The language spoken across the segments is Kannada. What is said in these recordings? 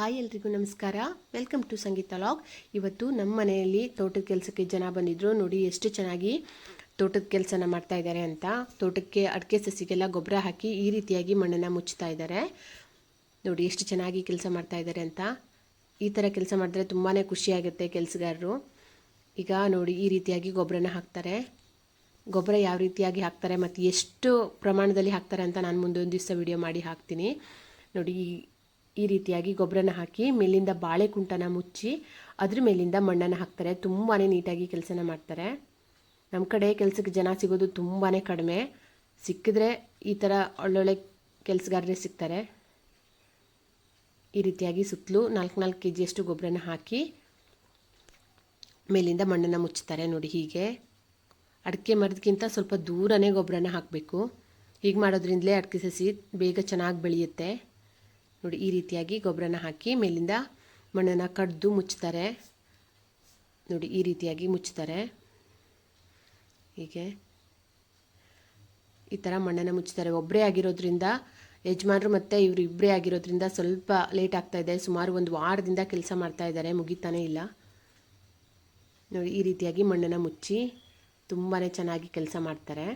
ಹಾಯ್ ಎಲ್ರಿಗೂ ನಮಸ್ಕಾರ. ವೆಲ್ಕಮ್ ಟು ಸಂಗೀತ ಲಾಗ್ ಇವತ್ತು ನಮ್ಮ ಮನೆಯಲ್ಲಿ ತೋಟದ ಕೆಲಸಕ್ಕೆ ಜನ ಬಂದಿದ್ರು. ನೋಡಿ ಎಷ್ಟು ಚೆನ್ನಾಗಿ ತೋಟದ ಕೆಲಸನ ಮಾಡ್ತಾ ಇದ್ದಾರೆ ಅಂತ. ತೋಟಕ್ಕೆ ಅಡಿಕೆ ಸಸಿಗೆಲ್ಲ ಗೊಬ್ಬರ ಹಾಕಿ ಈ ರೀತಿಯಾಗಿ ಮಣ್ಣನ್ನು ಮುಚ್ಚುತ್ತಾ ಇದ್ದಾರೆ. ನೋಡಿ ಎಷ್ಟು ಚೆನ್ನಾಗಿ ಕೆಲಸ ಮಾಡ್ತಾ ಇದ್ದಾರೆ ಅಂತ. ಈ ಥರ ಕೆಲಸ ಮಾಡಿದ್ರೆ ತುಂಬಾ ಖುಷಿಯಾಗುತ್ತೆ ಕೆಲಸಗಾರರು. ಈಗ ನೋಡಿ ಈ ರೀತಿಯಾಗಿ ಗೊಬ್ಬರನ ಹಾಕ್ತಾರೆ. ಗೊಬ್ಬರ ಯಾವ ರೀತಿಯಾಗಿ ಹಾಕ್ತಾರೆ ಮತ್ತು ಎಷ್ಟು ಪ್ರಮಾಣದಲ್ಲಿ ಹಾಕ್ತಾರೆ ಅಂತ ನಾನು ಮುಂದೊಂದು ದಿವಸ ವಿಡಿಯೋ ಮಾಡಿ ಹಾಕ್ತೀನಿ. ನೋಡಿ ಈ- ರೀತಿಯಾಗಿ ಗೊಬ್ಬರನ ಹಾಕಿ ಮೇಲಿಂದ ಬಾಳೆಕುಂಟನ ಮುಚ್ಚಿ ಅದ್ರ ಮೇಲಿಂದ ಮಣ್ಣನ್ನು ಹಾಕ್ತಾರೆ. ತುಂಬಾ ನೀಟಾಗಿ ಕೆಲಸನ ಮಾಡ್ತಾರೆ. ನಮ್ಮ ಕಡೆ ಕೆಲಸಕ್ಕೆ ಜನ ಸಿಗೋದು ತುಂಬಾ ಕಡಿಮೆ. ಸಿಕ್ಕಿದ್ರೆ ಈ ಥರ ಒಳ್ಳೊಳ್ಳೆ ಕೆಲಸಗಾರರೇ ಸಿಗ್ತಾರೆ. ಈ ರೀತಿಯಾಗಿ ಸುತ್ತಲೂ ನಾಲ್ಕು ನಾಲ್ಕು ಕೆ ಜಿಯಷ್ಟು ಗೊಬ್ಬರನ ಹಾಕಿ ಮೇಲಿಂದ ಮಣ್ಣನ್ನು ಮುಚ್ಚುತ್ತಾರೆ ನೋಡಿ ಹೀಗೆ. ಅಡಿಕೆ ಮರದಕ್ಕಿಂತ ಸ್ವಲ್ಪ ದೂರನೇ ಗೊಬ್ಬರನ ಹಾಕಬೇಕು. ಹೀಗೆ ಮಾಡೋದ್ರಿಂದಲೇ ಅಡಿಕೆ ಸಸಿ ಬೇಗ ಚೆನ್ನಾಗಿ ಬೆಳೆಯುತ್ತೆ. ನೋಡಿ, ಈ ರೀತಿಯಾಗಿ ಗೊಬ್ಬರನ ಹಾಕಿ ಮೇಲಿಂದ ಮಣ್ಣನ್ನು ಕಡ್ದು ಮುಚ್ತಾರೆ ನೋಡಿ, ಈ ರೀತಿಯಾಗಿ ಮುಚ್ತಾರೆ ಹೀಗೆ. ಈ ಥರ ಮಣ್ಣನ್ನು ಮುಚ್ತಾರೆ ಒಬ್ಬರೇ ಆಗಿರೋದ್ರಿಂದ ಯಜಮಾನರು ಮತ್ತು ಇವರು ಇಬ್ಬರೇ ಆಗಿರೋದ್ರಿಂದ ಸ್ವಲ್ಪ ಲೇಟ್ ಆಗ್ತಾ ಇದೆ. ಸುಮಾರು ಒಂದು ವಾರದಿಂದ ಕೆಲಸ ಮಾಡ್ತಾ ಇದ್ದಾರೆ. ಮುಗಿತಾನೇ ಇಲ್ಲ. ನೋಡಿ, ಈ ರೀತಿಯಾಗಿ ಮಣ್ಣನ್ನು ಮುಚ್ಚಿ ತುಂಬಾ ಚೆನ್ನಾಗಿ ಕೆಲಸ ಮಾಡ್ತಾರೆ.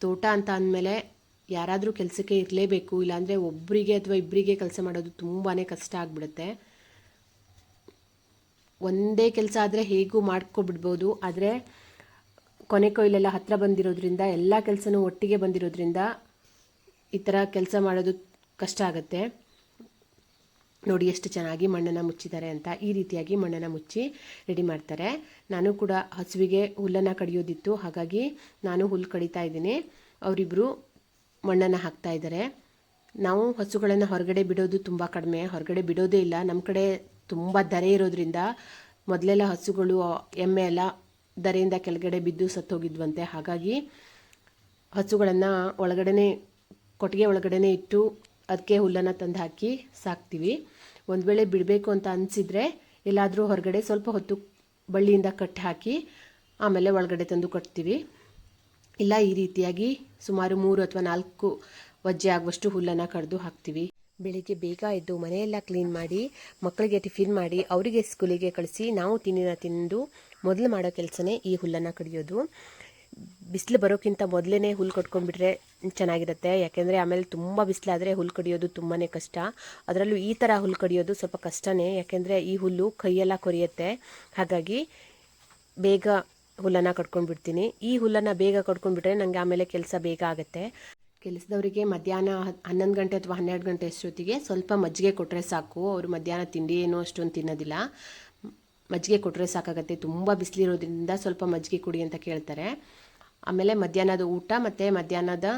ತೋಟ ಅಂತ ಅಂದಮೇಲೆ ಯಾರಾದರೂ ಕೆಲಸಕ್ಕೆ ಇರಲೇಬೇಕು, ಇಲ್ಲಾಂದರೆ ಒಬ್ಬರಿಗೆ ಅಥವಾ ಇಬ್ಬರಿಗೆ ಕೆಲಸ ಮಾಡೋದು ತುಂಬಾ ಕಷ್ಟ ಆಗಿಬಿಡುತ್ತೆ. ಒಂದೇ ಕೆಲಸ ಆದರೆ ಹೇಗೂ ಮಾಡ್ಕೊಬಿಡ್ಬೋದು, ಆದರೆ ಕೊನೆ ಕೊಯ್ಲೆಲ್ಲ ಹತ್ತಿರ ಬಂದಿರೋದ್ರಿಂದ, ಎಲ್ಲ ಕೆಲಸನೂ ಒಟ್ಟಿಗೆ ಬಂದಿರೋದ್ರಿಂದ ಈ ಥರ ಕೆಲಸ ಮಾಡೋದು ಕಷ್ಟ ಆಗುತ್ತೆ. ನೋಡಿ ಎಷ್ಟು ಚೆನ್ನಾಗಿ ಮಣ್ಣನ್ನು ಮುಚ್ಚಿದ್ದಾರೆ ಅಂತ ಈ ರೀತಿಯಾಗಿ ಮಣ್ಣನ್ನು ಮುಚ್ಚಿ ರೆಡಿ ಮಾಡ್ತಾರೆ. ನಾನು ಕೂಡ ಹಸುವಿಗೆ ಹುಲ್ಲನ್ನು ಕಡಿಯೋದಿತ್ತು, ಹಾಗಾಗಿ ನಾನು ಹುಲ್ಲು ಕಡಿತಾ ಇದ್ದೀನಿ. ಅವರಿಬ್ಬರು ಮಣ್ಣನ್ನು ಹಾಕ್ತಾ ಇದ್ದಾರೆ. ನಾವು ಹಸುಗಳನ್ನು ಹೊರಗಡೆ ಬಿಡೋದು ತುಂಬ ಕಡಿಮೆ. ಹೊರಗಡೆ ಬಿಡೋದೇ ಇಲ್ಲ. ನಮ್ಮ ಕಡೆ ತುಂಬ ದರೆ ಇರೋದ್ರಿಂದ ಮೊದಲೆಲ್ಲ ಹಸುಗಳು ಎಮ್ಮೆ ಎಲ್ಲ ದರೆಯಿಂದ ಕೆಳಗಡೆ ಬಿದ್ದು ಸತ್ತೋಗಿದ್ವಂತೆ. ಹಾಗಾಗಿ ಹಸುಗಳನ್ನು ಒಳಗಡೆನೆ, ಕೊಟ್ಟಿಗೆ ಒಳಗಡೆನೇ ಇಟ್ಟು ಅದಕ್ಕೆ ಹುಲ್ಲನ್ನು ತಂದು ಹಾಕಿ ಸಾಕ್ತೀವಿ. ಒಂದು ವೇಳೆ ಬಿಡಬೇಕು ಅಂತ ಅನಿಸಿದರೆ ಎಲ್ಲಾದರೂ ಹೊರಗಡೆ ಸ್ವಲ್ಪ ಹೊತ್ತು ಬಳ್ಳಿಯಿಂದ ಕಟ್ಟಿ ಹಾಕಿ ಆಮೇಲೆ ಒಳಗಡೆ ತಂದು ಕಟ್ತೀವಿ ಇಲ್ಲ, ಈ ರೀತಿಯಾಗಿ ಸುಮಾರು ಮೂರು ಅಥವಾ ನಾಲ್ಕು ವಜ್ಜೆ ಆಗುವಷ್ಟು ಹುಲ್ಲನ್ನು ಕಡಿದು ಹಾಕ್ತೀವಿ. ಬೆಳಿಗ್ಗೆ ಬೇಗ ಎದ್ದು ಮನೆಯೆಲ್ಲ ಕ್ಲೀನ್ ಮಾಡಿ, ಮಕ್ಕಳಿಗೆ ಟಿಫಿನ್ ಮಾಡಿ, ಅವರಿಗೆ ಸ್ಕೂಲಿಗೆ ಕಳಿಸಿ ನಾವು ತಿನ್ನಿನ ತಿಂದು ಮೊದಲು ಮಾಡೋ ಕೆಲಸನೇ ಈ ಹುಲ್ಲನ್ನು ಕಡಿಯೋದು. ಬಿಸಿಲು ಬರೋಕ್ಕಿಂತ ಮೊದಲೇ ಹುಲ್ಲು ಕಟ್ಕೊಂಡ್ಬಿಟ್ರೆ ಚೆನ್ನಾಗಿರುತ್ತೆ. ಯಾಕೆಂದರೆ ಆಮೇಲೆ ತುಂಬ ಬಿಸಿಲಾದರೆ ಹುಲ್ಲು ಕಡಿಯೋದು ತುಂಬಾ ಕಷ್ಟ. ಅದರಲ್ಲೂ ಈ ಥರ ಹುಲ್ಲು ಕಡಿಯೋದು ಸ್ವಲ್ಪ ಕಷ್ಟನೇ. ಯಾಕೆಂದರೆ ಈ ಹುಲ್ಲು ಕೈಯೆಲ್ಲ ಕೊರಿಯುತ್ತೆ. ಹಾಗಾಗಿ ಬೇಗ ಹುಲ್ಲನ್ನು ಕಟ್ಕೊಂಡ್ಬಿಡ್ತೀನಿ. ಈ ಹುಲ್ಲನ್ನು ಬೇಗ ಕಟ್ಕೊಂಡ್ಬಿಟ್ರೆ ನನಗೆ ಆಮೇಲೆ ಕೆಲಸ ಬೇಗ ಆಗುತ್ತೆ. ಕೆಲಸದವರಿಗೆ ಮಧ್ಯಾಹ್ನ ಹನ್ನೊಂದು ಗಂಟೆ ಅಥವಾ ಹನ್ನೆರಡು ಗಂಟೆ ಅಷ್ಟೊತ್ತಿಗೆ ಸ್ವಲ್ಪ ಮಜ್ಜಿಗೆ ಕೊಟ್ಟರೆ ಸಾಕು. ಅವರು ಮಧ್ಯಾಹ್ನ ತಿಂಡಿ ಏನು ಅಷ್ಟೊಂದು ತಿನ್ನೋದಿಲ್ಲ. ಮಜ್ಜಿಗೆ ಕೊಟ್ಟರೆ ಸಾಕಾಗತ್ತೆ. ತುಂಬ ಬಿಸಿಲಿರೋದ್ರಿಂದ ಸ್ವಲ್ಪ ಮಜ್ಜಿಗೆ ಕುಡಿ ಅಂತ ಕೇಳ್ತಾರೆ. ಆಮೇಲೆ ಮಧ್ಯಾಹ್ನದ ಊಟ ಮತ್ತು ಮಧ್ಯಾಹ್ನದ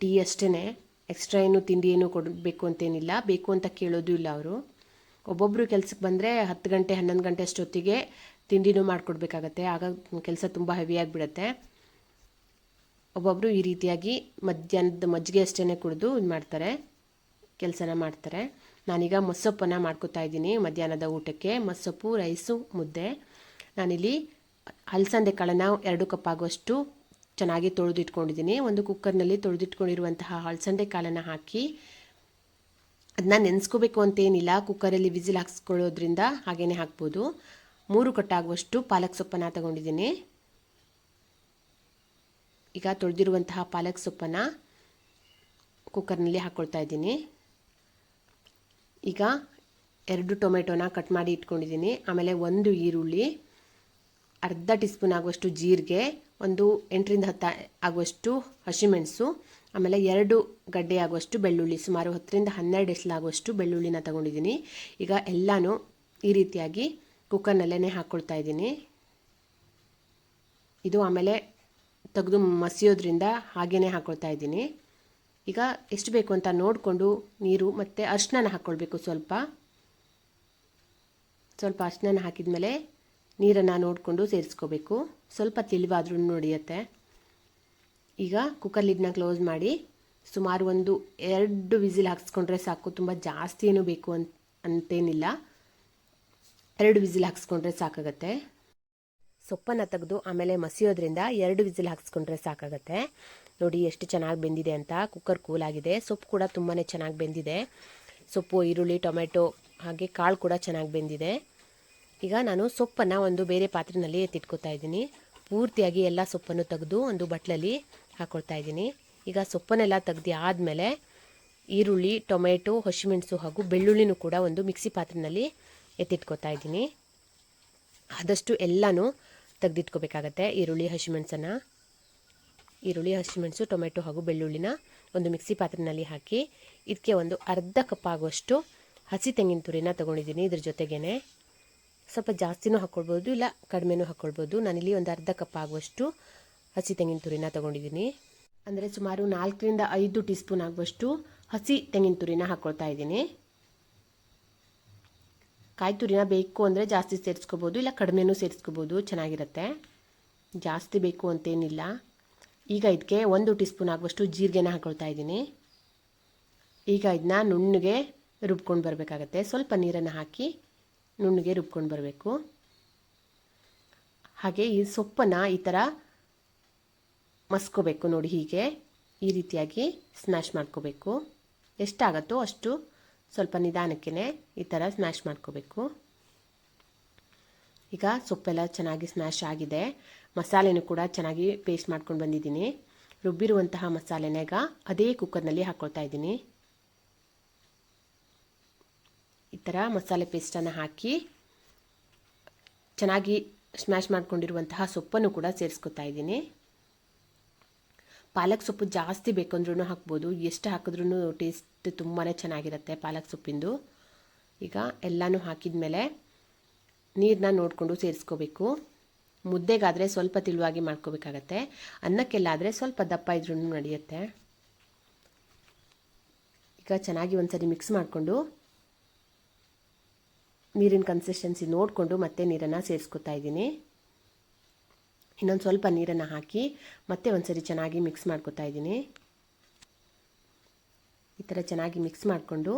ಟೀ ಅಷ್ಟೇ ಎಕ್ಸ್ಟ್ರಾ ಏನು ತಿಂಡಿ ಏನು ಕೊಡಬೇಕು ಅಂತೇನಿಲ್ಲ. ಬೇಕು ಅಂತ ಕೇಳೋದು ಇಲ್ಲ ಅವರು. ಒಬ್ಬೊಬ್ಬರು ಕೆಲಸಕ್ಕೆ ಬಂದರೆ ಹತ್ತು ಗಂಟೆ, ಹನ್ನೊಂದು ಗಂಟೆ ಅಷ್ಟೊತ್ತಿಗೆ ತಿಂಡಿನೂ ಮಾಡಿಕೊಡ್ಬೇಕಾಗತ್ತೆ. ಆಗ ಕೆಲಸ ತುಂಬ ಹೆವಿ ಬಿಡುತ್ತೆ ಒಬ್ಬೊಬ್ಬರು ಈ ರೀತಿಯಾಗಿ ಮಧ್ಯಾಹ್ನದ ಮಜ್ಜಿಗೆ ಅಷ್ಟೇ ಕುಡಿದು ಇದು ಮಾಡ್ತಾರೆ, ಕೆಲಸನ ಮಾಡ್ತಾರೆ. ನಾನೀಗ ಮೊಸಪ್ಪನ್ನು ಮಾಡ್ಕೊತಾ ಇದ್ದೀನಿ ಮಧ್ಯಾಹ್ನದ ಊಟಕ್ಕೆ. ಮೊಸೊಪ್ಪು ರೈಸು, ಮುದ್ದೆ. ನಾನಿಲ್ಲಿ ಅಲಸಂದೆ ಕಾಳನ್ನು ಎರಡು ಕಪ್ ಆಗುವಷ್ಟು ಚೆನ್ನಾಗಿ ತೊಳೆದಿಟ್ಕೊಂಡಿದ್ದೀನಿ. ಒಂದು ಕುಕ್ಕರ್ನಲ್ಲಿ ತೊಳೆದಿಟ್ಕೊಂಡಿರುವಂತಹ ಅಲಸಂದೆ ಕಾಳನ್ನು ಹಾಕಿ ಅದನ್ನ ನೆನೆಸ್ಕೋಬೇಕು ಅಂತೇನಿಲ್ಲ ಕುಕ್ಕರಲ್ಲಿ ವಿಸಿಲ್ ಹಾಕ್ಸ್ಕೊಳ್ಳೋದ್ರಿಂದ ಹಾಗೇ ಹಾಕ್ಬೋದು. ಮೂರು ಕಟ್ಟಾಗುವಷ್ಟು ಪಾಲಕ್ ಸೊಪ್ಪನ್ನು ತಗೊಂಡಿದ್ದೀನಿ. ಈಗ ತೊಳೆದಿರುವಂತಹ ಪಾಲಕ್ ಸೊಪ್ಪನ್ನು ಕುಕ್ಕರ್ನಲ್ಲಿ ಹಾಕ್ಕೊಳ್ತಾ ಇದ್ದೀನಿ. ಈಗ ಎರಡು ಟೊಮೆಟೊನ ಕಟ್ ಮಾಡಿ ಇಟ್ಕೊಂಡಿದ್ದೀನಿ. ಆಮೇಲೆ ಒಂದು ಈರುಳ್ಳಿ, ಅರ್ಧ ಟೀ ಸ್ಪೂನ್ ಆಗುವಷ್ಟು ಜೀರಿಗೆ, ಒಂದು ಎಂಟರಿಂದ ಹತ್ತು ಆಗುವಷ್ಟು ಹಸಿಮೆಣಸು, ಆಮೇಲೆ ಎರಡು ಗಡ್ಡೆ ಆಗುವಷ್ಟು ಬೆಳ್ಳುಳ್ಳಿ, ಸುಮಾರು ಹತ್ತರಿಂದ ಹನ್ನೆರಡು ಎಸಲಾಗುವಷ್ಟು ಬೆಳ್ಳುಳ್ಳಿನ ತಗೊಂಡಿದ್ದೀನಿ. ಈಗ ಎಲ್ಲನೂ ಈ ರೀತಿಯಾಗಿ ಕುಕ್ಕರ್ನಲ್ಲೇ ಹಾಕ್ಕೊಳ್ತಾ ಇದ್ದೀನಿ. ಇದು ಆಮೇಲೆ ತೆಗೆದು ಮಸಿಯೋದ್ರಿಂದ ಹಾಗೇ ಹಾಕ್ಕೊಳ್ತಾ ಇದ್ದೀನಿ. ಈಗ ಎಷ್ಟು ಬೇಕು ಅಂತ ನೋಡಿಕೊಂಡು ನೀರು ಮತ್ತು ಅರ್ಶಿನ ಹಾಕ್ಕೊಳ್ಬೇಕು ಸ್ವಲ್ಪ. ಸ್ವಲ್ಪ ಅರ್ಶಿನ ಹಾಕಿದ ಮೇಲೆ ನೀರನ್ನು ನೋಡಿಕೊಂಡು ಸೇರಿಸ್ಕೋಬೇಕು. ಸ್ವಲ್ಪ ತಿಳಿವಾದ್ರೂ ನಡೆಯುತ್ತೆ. ಈಗ ಕುಕ್ಕರ್ ಲಿಡ್ನ ಕ್ಲೋಸ್ ಮಾಡಿ ಸುಮಾರು ಒಂದು ಎರಡು ವಿಸಿಲ್ ಹಾಕ್ಸ್ಕೊಂಡ್ರೆ ಸಾಕು. ತುಂಬ ಜಾಸ್ತಿ ಏನು ಬೇಕು ಅಂತ ಅಂತೇನಿಲ್ಲ. ಎರಡು ವಿಸಿಲ್ ಹಾಕ್ಸ್ಕೊಂಡ್ರೆ ಸಾಕಾಗತ್ತೆ. ಸೊಪ್ಪನ್ನು ತೆಗೆದು ಆಮೇಲೆ ಮಸಿಯೋದ್ರಿಂದ ಎರಡು ವಿಸಿಲ್ ಹಾಕ್ಸ್ಕೊಂಡ್ರೆ ಸಾಕಾಗತ್ತೆ. ನೋಡಿ ಎಷ್ಟು ಚೆನ್ನಾಗಿ ಬೆಂದಿದೆ ಅಂತ. ಕುಕ್ಕರ್ ಕೂಲಾಗಿದೆ ಸೊಪ್ಪು ಕೂಡ ತುಂಬಾ ಚೆನ್ನಾಗಿ ಬೆಂದಿದೆ. ಸೊಪ್ಪು, ಈರುಳ್ಳಿ ಟೊಮೆಟೊ ಹಾಗೆ ಕಾಳು ಕೂಡ ಚೆನ್ನಾಗಿ ಬೆಂದಿದೆ. ಈಗ ನಾನು ಸೊಪ್ಪನ್ನು ಒಂದು ಬೇರೆ ಪಾತ್ರೆಯಲ್ಲಿ ಎತ್ತಿಟ್ಕೊತಾ ಇದ್ದೀನಿ. ಪೂರ್ತಿಯಾಗಿ ಎಲ್ಲ ಸೊಪ್ಪನ್ನು ತೆಗೆದು ಒಂದು ಬಟ್ಲಲ್ಲಿ ಹಾಕ್ಕೊಳ್ತಾ ಇದ್ದೀನಿ. ಈಗ ಸೊಪ್ಪನ್ನೆಲ್ಲ ತೆಗ್ದು ಆದಮೇಲೆ ಈರುಳ್ಳಿ ಟೊಮೆಟೊ ಹಸಿಮೆಣಸು ಹಾಗೂ ಬೆಳ್ಳುಳ್ಳಿನೂ ಕೂಡ ಒಂದು ಮಿಕ್ಸಿ ಪಾತ್ರೆಯಲ್ಲಿ ಎತ್ತಿಟ್ಕೊತಾ ಇದ್ದೀನಿ ಆದಷ್ಟು ಎಲ್ಲನೂ ತೆಗೆದಿಟ್ಕೋಬೇಕಾಗತ್ತೆ ಈರುಳ್ಳಿ ಹಸಿಮೆಣಸನ್ನು ಈರುಳ್ಳಿ ಹಸಿಮೆಣಸು ಟೊಮೆಟೊ ಹಾಗೂ ಬೆಳ್ಳುಳ್ಳಿನ ಒಂದು ಮಿಕ್ಸಿ ಪಾತ್ರೆಯಲ್ಲಿ ಹಾಕಿ ಇದಕ್ಕೆ ಒಂದು ಅರ್ಧ ಕಪ್ ಆಗುವಷ್ಟು ಹಸಿ ತೆಂಗಿನ ತುರಿನ ತೊಗೊಂಡಿದ್ದೀನಿ ಇದ್ರ ಜೊತೆಗೇ ಸ್ವಲ್ಪ ಜಾಸ್ತಿನೂ ಹಾಕ್ಕೊಳ್ಬೋದು, ಇಲ್ಲ ಕಡಿಮೆನೂ ಹಾಕ್ಕೊಳ್ಬೋದು. ನಾನಿಲ್ಲಿ ಒಂದು ಅರ್ಧ ಕಪ್ ಆಗುವಷ್ಟು ಹಸಿ ತೆಂಗಿನ ತುರಿನ ತೊಗೊಂಡಿದ್ದೀನಿ. ಅಂದರೆ ಸುಮಾರು ನಾಲ್ಕರಿಂದ ಐದು ಟೀ ಸ್ಪೂನ್ ಆಗುವಷ್ಟು ಹಸಿ ತೆಂಗಿನ ತುರಿನ ಹಾಕ್ಕೊಳ್ತಾ ಇದ್ದೀನಿ ಕಾಯಿ ತುರಿನ ಬೇಕು ಅಂದರೆ ಜಾಸ್ತಿ ಸೇರಿಸ್ಕೋಬೋದು, ಇಲ್ಲ ಕಡಿಮೆನೂ ಸೇರಿಸ್ಕೋಬೋದು, ಚೆನ್ನಾಗಿರುತ್ತೆ. ಜಾಸ್ತಿ ಬೇಕು ಅಂತೇನಿಲ್ಲ. ಈಗ ಇದಕ್ಕೆ ಒಂದು ಟೀ ಸ್ಪೂನ್ ಆಗುವಷ್ಟು ಜೀರಿಗೆನ ಹಾಕ್ಕೊಳ್ತಾ ಇದ್ದೀನಿ. ಈಗ ಇದನ್ನ ನುಣ್ಣಗೆ ರುಬ್ಕೊಂಡು ಬರಬೇಕಾಗತ್ತೆ. ಸ್ವಲ್ಪ ನೀರನ್ನು ಹಾಕಿ ನುಣ್ಣಗೆ ರುಬ್ಕೊಂಡು ಬರಬೇಕು. ಹಾಗೆ ಈ ಸೊಪ್ಪನ್ನು ಈ ಥರ ಮಸ್ಕೋಬೇಕು ನೋಡಿ ಹೀಗೆ. ಈ ರೀತಿಯಾಗಿ ಸ್ಮ್ಯಾಶ್ ಮಾಡ್ಕೋಬೇಕು. ಎಷ್ಟಾಗತ್ತೋ ಅಷ್ಟು ಸ್ವಲ್ಪ ನಿಧಾನಕ್ಕೆ ಈ ಥರ ಸ್ಮ್ಯಾಶ್ ಮಾಡ್ಕೋಬೇಕು. ಈಗ ಸೊಪ್ಪೆಲ್ಲ ಚೆನ್ನಾಗಿ ಸ್ಮ್ಯಾಶ್ ಆಗಿದೆ. ಮಸಾಲೆನೂ ಕೂಡ ಚೆನ್ನಾಗಿ ಪೇಸ್ಟ್ ಮಾಡ್ಕೊಂಡು ಬಂದಿದ್ದೀನಿ. ರುಬ್ಬಿರುವಂತಹ ಮಸಾಲೆನ ಈಗ ಅದೇ ಕುಕ್ಕರ್ನಲ್ಲಿ ಹಾಕ್ಕೊಳ್ತಾ ಇದ್ದೀನಿ. ಈ ಥರ ಮಸಾಲೆ ಪೇಸ್ಟನ್ನು ಹಾಕಿ ಚೆನ್ನಾಗಿ ಸ್ಮ್ಯಾಶ್ ಮಾಡಿಕೊಂಡಿರುವಂತಹ ಸೊಪ್ಪನ್ನು ಕೂಡ ಸೇರಿಸ್ಕೊತಾ ಇದ್ದೀನಿ. ಪಾಲಕ್ ಸೊಪ್ಪು ಜಾಸ್ತಿ ಬೇಕಂದ್ರೂ ಹಾಕ್ಬೋದು. ಎಷ್ಟು ಹಾಕಿದ್ರೂ ಟೇಸ್ಟ್ ತುಂಬಾ ಚೆನ್ನಾಗಿರುತ್ತೆ ಪಾಲಕ್ ಸೊಪ್ಪಿಂದು. ಈಗ ಎಲ್ಲನೂ ಹಾಕಿದ ಮೇಲೆ ನೀರನ್ನ ನೋಡಿಕೊಂಡು ಸೇರಿಸ್ಕೋಬೇಕು. ಮುದ್ದೆಗಾದರೆ ಸ್ವಲ್ಪ ತಿಳುವಾಗಿ ಮಾಡ್ಕೋಬೇಕಾಗತ್ತೆ. ಅನ್ನಕ್ಕೆಲ್ಲಾದರೆ ಸ್ವಲ್ಪ ದಪ್ಪ ಇದ್ರೂ ನಡೆಯುತ್ತೆ. ಈಗ ಚೆನ್ನಾಗಿ ಒಂದ್ಸರಿ ಮಿಕ್ಸ್ ಮಾಡಿಕೊಂಡು ನೀರಿನ ಕನ್ಸಿಸ್ಟೆನ್ಸಿ ನೋಡಿಕೊಂಡು ಮತ್ತೆ ನೀರನ್ನು ಸೇರಿಸ್ಕೊತಾ ಇದ್ದೀನಿ. ಇನ್ನೊಂದು ಸ್ವಲ್ಪ ನೀರನ್ನು ಹಾಕಿ ಮತ್ತೆ ಒಂದ್ಸರಿ ಚೆನ್ನಾಗಿ ಮಿಕ್ಸ್ ಮಾಡ್ಕೊತಾ ಇದ್ದೀನಿ. ಈ ಥರ ಚೆನ್ನಾಗಿ ಮಿಕ್ಸ್ ಮಾಡಿಕೊಂಡು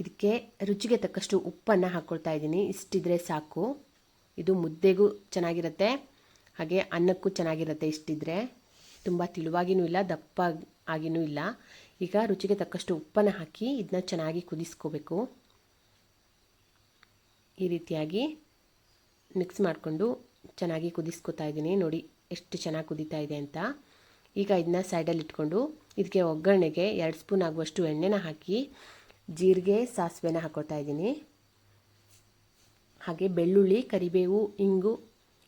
ಇದಕ್ಕೆ ರುಚಿಗೆ ತಕ್ಕಷ್ಟು ಉಪ್ಪನ್ನು ಹಾಕ್ಕೊಳ್ತಾ ಇದ್ದೀನಿ. ಇಷ್ಟಿದ್ರೆ ಸಾಕು. ಇದು ಮುದ್ದೆಗೂ ಚೆನ್ನಾಗಿರುತ್ತೆ. ಹಾಗೆ ಅನ್ನಕ್ಕೂ ಚೆನ್ನಾಗಿರುತ್ತೆ ಇಷ್ಟಿದ್ರೆ. ತುಂಬ ತಿಳುವಾಗಿನೂ ಇಲ್ಲ ದಪ್ಪ ಆಗಿನೂ ಇಲ್ಲ. ಈಗ ರುಚಿಗೆ ತಕ್ಕಷ್ಟು ಉಪ್ಪನ್ನು ಹಾಕಿ ಇದನ್ನ ಚೆನ್ನಾಗಿ ಕುದಿಸ್ಕೋಬೇಕು. ಈ ರೀತಿಯಾಗಿ ಮಿಕ್ಸ್ ಮಾಡಿಕೊಂಡು ಚೆನ್ನಾಗಿ ಕುದಿಸ್ಕೊತಾ ಇದ್ದೀನಿ. ನೋಡಿ, ಎಷ್ಟು ಚೆನ್ನಾಗಿ ಕುದೀತಾ ಇದೆ ಅಂತ. ಈಗ ಇದನ್ನ ಸೈಡಲ್ಲಿ ಇಟ್ಕೊಂಡು ಇದಕ್ಕೆ ಒಗ್ಗರಣೆಗೆ ಎರಡು ಸ್ಪೂನ್ ಆಗುವಷ್ಟು ಎಣ್ಣೆನ ಹಾಕಿ ಜೀರಿಗೆ, ಸಾಸಿವೆನ ಹಾಕೋತಾ ಇದ್ದೀನಿ. ಹಾಗೆ ಬೆಳ್ಳುಳ್ಳಿ, ಕರಿಬೇವು, ಇಂಗು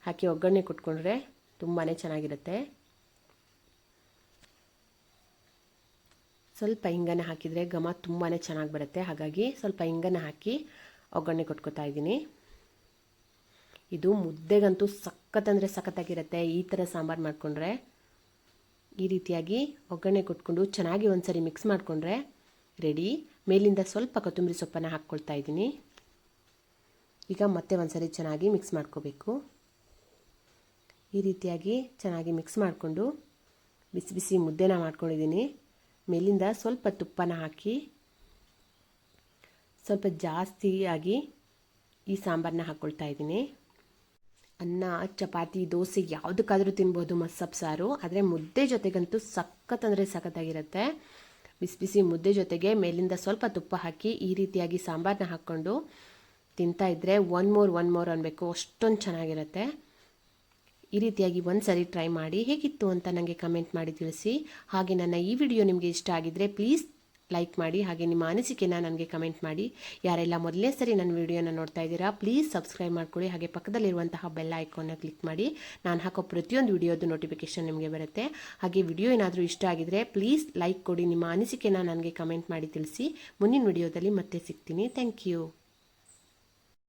ಹಾಕಿ ಒಗ್ಗರಣೆ ಕೊಟ್ಕೊಂಡ್ರೆ ತುಂಬಾ ಚೆನ್ನಾಗಿರುತ್ತೆ. ಸ್ವಲ್ಪ ಹಿಂಗನ್ನು ಹಾಕಿದರೆ ಘಮ ತುಂಬಾ ಚೆನ್ನಾಗಿ ಬರುತ್ತೆ. ಹಾಗಾಗಿ ಸ್ವಲ್ಪ ಹಿಂಗನ್ನು ಹಾಕಿ ಒಗ್ಗರಣೆ ಕೊಟ್ಕೋತಾ ಇದ್ದೀನಿ. ಇದು ಮುದ್ದೆಗಂತೂ ಸಖತ್ತಂದರೆ ಸಖತ್ತಾಗಿರುತ್ತೆ. ಈ ಥರ ಸಾಂಬಾರು ಮಾಡಿಕೊಂಡ್ರೆ, ಈ ರೀತಿಯಾಗಿ ಒಗ್ಗರಣೆ ಕೊಟ್ಕೊಂಡು ಚೆನ್ನಾಗಿ ಒಂದ್ಸರಿ ಮಿಕ್ಸ್ ಮಾಡಿಕೊಂಡ್ರೆ ರೆಡಿ ಮೇಲಿಂದ ಸ್ವಲ್ಪ ಕೊತ್ತಂಬರಿ ಸೊಪ್ಪನ್ನು ಹಾಕ್ಕೊಳ್ತಾ ಇದ್ದೀನಿ. ಈಗ ಮತ್ತೆ ಒಂದ್ಸರಿ ಚೆನ್ನಾಗಿ ಮಿಕ್ಸ್ ಮಾಡ್ಕೋಬೇಕು. ಈ ರೀತಿಯಾಗಿ ಚೆನ್ನಾಗಿ ಮಿಕ್ಸ್ ಮಾಡಿಕೊಂಡು ಬಿಸಿ ಬಿಸಿ ಮುದ್ದೆನ ಮಾಡ್ಕೊಂಡಿದ್ದೀನಿ. ಮೇಲಿಂದ ಸ್ವಲ್ಪ ತುಪ್ಪನ ಹಾಕಿ, ಸ್ವಲ್ಪ ಜಾಸ್ತಿಯಾಗಿ ಈ ಸಾಂಬಾರನ್ನ ಹಾಕ್ಕೊಳ್ತಾ ಇದ್ದೀನಿ. ಅನ್ನ, ಚಪಾತಿ, ದೋಸೆ ಯಾವುದಕ್ಕಾದರೂ ತಿನ್ಬೋದು ಮಸ್ಸಪ್ ಸಾರು. ಆದರೆ ಮುದ್ದೆ ಜೊತೆಗಂತೂ ಸಖತ್ ಅಂದರೆ ಸಖತ್ತಾಗಿರುತ್ತೆ. ಬಿಸಿ ಬಿಸಿ ಮುದ್ದೆ ಜೊತೆಗೆ ಮೇಲಿಂದ ಸ್ವಲ್ಪ ತುಪ್ಪ ಹಾಕಿ ಈ ರೀತಿಯಾಗಿ ಸಾಂಬಾರನ್ನ ಹಾಕ್ಕೊಂಡು ತಿಂತಾ ಇದ್ದರೆ ಒನ್ ಮೋರ್ ಒನ್ ಮೋರ್ ಅನ್ನಬೇಕು ಅಷ್ಟೊಂದು ಚೆನ್ನಾಗಿರುತ್ತೆ. ಈ ರೀತಿಯಾಗಿ ಒಂದು ಸರಿ ಟ್ರೈ ಮಾಡಿ ಹೇಗಿತ್ತು ಅಂತ ನನಗೆ ಕಮೆಂಟ್ ಮಾಡಿ ತಿಳಿಸಿ. ಹಾಗೆ ನನ್ನ ಈ ವಿಡಿಯೋ ನಿಮಗೆ ಇಷ್ಟ ಆಗಿದ್ದರೆ ಪ್ಲೀಸ್ ಲೈಕ್ ಮಾಡಿ, ಹಾಗೆ ನಿಮ್ಮ ಅನಿಸಿಕೆನ ನನಗೆ ಕಮೆಂಟ್ ಮಾಡಿ. ಯಾರೆಲ್ಲ ಮೊದಲನೇ ಸರಿ ನನ್ನ ವಿಡಿಯೋನ ನೋಡ್ತಾ ಇದ್ದೀರಾ ಪ್ಲೀಸ್ ಸಬ್ಸ್ಕ್ರೈಬ್ ಮಾಡ್ಕೊಳ್ಳಿ. ಹಾಗೆ ಪಕ್ಕದಲ್ಲಿರುವಂತಹ ಬೆಲ್ ಐಕಾನ್ನ ಕ್ಲಿಕ್ ಮಾಡಿ. ನಾನು ಹಾಕೋ ಪ್ರತಿಯೊಂದು ವಿಡಿಯೋದು ನೋಟಿಫಿಕೇಷನ್ ನಿಮಗೆ ಬರುತ್ತೆ. ಹಾಗೆ ವಿಡಿಯೋ ಏನಾದರೂ ಇಷ್ಟ ಆಗಿದ್ರೆ ಪ್ಲೀಸ್ ಲೈಕ್ ಕೊಡಿ, ನಿಮ್ಮ ಅನಿಸಿಕೆನ ನನಗೆ ಕಮೆಂಟ್ ಮಾಡಿ ತಿಳಿಸಿ. ಮುಂದಿನ ವಿಡಿಯೋದಲ್ಲಿ ಮತ್ತೆ ಸಿಗ್ತೀನಿ. Thank you